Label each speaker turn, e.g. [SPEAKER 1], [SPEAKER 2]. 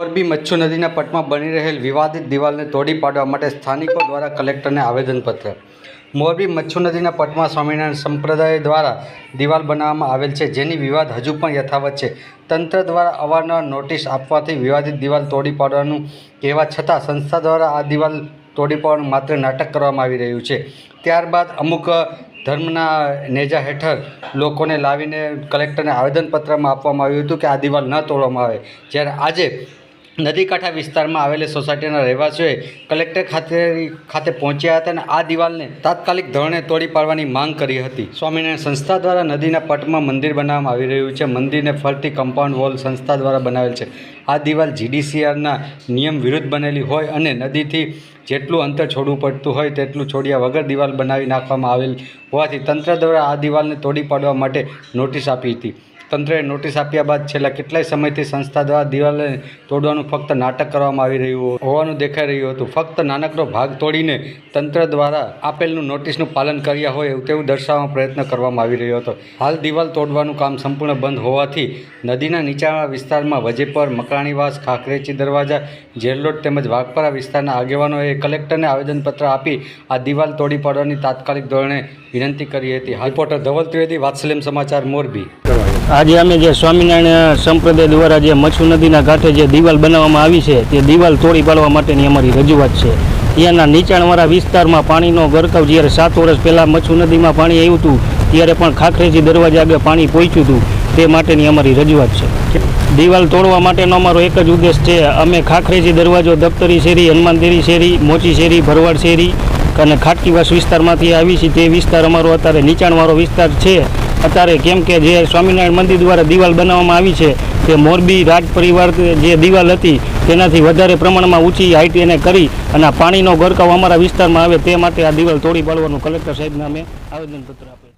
[SPEAKER 1] મોરબી મચ્છુ નદીના પટમાં બની રહેલ વિવાદિત દિવાલને તોડી પાડવા માટે સ્થાનિકો દ્વારા કલેક્ટરને આવેદનપત્ર. મોરબી મચ્છુ નદીના પટમાં સ્વામિનારાયણ સંપ્રદાય દ્વારા દિવાલ બનાવવામાં આવેલ છે, જેની વિવાદ હજુ પણ યથાવત છે. તંત્ર દ્વારા અવારનવાર નોટિસ આપવાથી વિવાદિત દિવાલ તોડી પાડવાનું કહેવા છતાં સંસ્થા દ્વારા આ દિવાલ તોડી પાડવાનું માત્ર નાટક કરવામાં આવી રહ્યું છે. ત્યારબાદ અમુક ધર્મના નેજા હેઠળ લોકોને લાવીને કલેક્ટરને આવેદનપત્રમાં આપવામાં આવ્યું હતું કે આ દિવાલ ન તોડવામાં આવે. જ્યારે આજે નદીકાંઠા વિસ્તારમાં આવેલી સોસાયટીના રહેવાસીઓએ કલેક્ટર ખાતે ખાતે પહોંચ્યા હતા અને આ દિવાલને તાત્કાલિક ધોરણે તોડી પાડવાની માંગ કરી હતી. સ્વામિનારાયણ સંસ્થા દ્વારા નદીના પટમાં મંદિર બનાવવામાં આવી રહ્યું છે. મંદિરને ફરતી કમ્પાઉન્ડ વોલ સંસ્થા દ્વારા બનાવેલ છે. આ દિવાલ જીડીસીઆરના નિયમ વિરુદ્ધ બનેલી હોય અને નદીથી જેટલું અંતર છોડવું પડતું હોય તેટલું છોડ્યા વગર દિવાલ બનાવી નાખવામાં આવેલ હોવાથી તંત્ર દ્વારા આ દિવાલને તોડી પાડવા માટે નોટિસ આપી હતી. તંત્રએ નોટિસ આપ્યા બાદ છેલ્લા કેટલાય સમયથી સંસ્થા દ્વારા દિવાલને તોડવાનું ફક્ત નાટક કરવામાં આવી રહ્યું હોવાનું દેખાઈ રહ્યું હતું. ફક્ત નાનકડો ભાગ તોડીને તંત્ર દ્વારા આપેલનું નોટિસનું પાલન કર્યા હોય તેવું દર્શાવવાનો પ્રયત્ન કરવામાં આવી રહ્યો હતો. હાલ દિવાલ તોડવાનું કામ સંપૂર્ણ બંધ હોવાથી નદીના નીચાણવાળા વિસ્તારમાં વજેપર, મકરાણીવાસ, ખાખરેચી દરવાજા જેરલોડ તેમજ વાઘપરા વિસ્તારના આગેવાનોએ કલેક્ટરને આવેદનપત્ર આપી આ દિવાલ તોડી પાડવાની તાત્કાલિક ધોરણે વિનંતી કરી હતી. રિપોર્ટર ધવલ ત્રિવેદી, વાત્સલ્યમ સમાચાર, મોરબી.
[SPEAKER 2] આજે અમે જે સ્વામિનારાયણ સંપ્રદાય દ્વારા જે મચ્છુ નદીના કાંઠે જે દિવાલ બનાવવામાં આવી છે, તે દિવાલ તોડી પાડવા માટેની અમારી રજૂઆત છે. ત્યાંના નીચાણવાળા વિસ્તારમાં પાણીનો ગરકાવ જ્યારે સાત વર્ષ પહેલાં મચ્છુ નદીમાં પાણી આવ્યું હતું, ત્યારે પણ ખાખરેજી દરવાજા આગળ પાણી પહોંચ્યું હતું, તે માટેની અમારી રજૂઆત છે. દિવાલ તોડવા માટેનો અમારો એક જ ઉદ્દેશ છે, અમે ખાખરેજી દરવાજો દફતરી શેરી હનુમાનદેરી શેરી, મોચી શેરી, ભરવાડ શેરી અને ખાટકીવાસ વિસ્તારમાંથી આવી છે તે વિસ્તાર અમારો અત્યારે નીચાણવાળો વિસ્તાર છે. અત્યારે કેમ કે જે સ્વામિનારાયણ મંદિર દ્વારા દિવાલ બનાવવામાં આવી છે, તે મોરબી રાજ પરિવાર જે દિવાલ હતી, તેનાથી વધારે પ્રમાણમાં ઊંચી હાઇટ એને કરી અને પાણીનો ગરકાવ અમારા વિસ્તારમાં આવે તે માટે આ દિવાલ તોડી પાડવાનું કલેક્ટર સાહેબને અમે આવેદનપત્ર આપે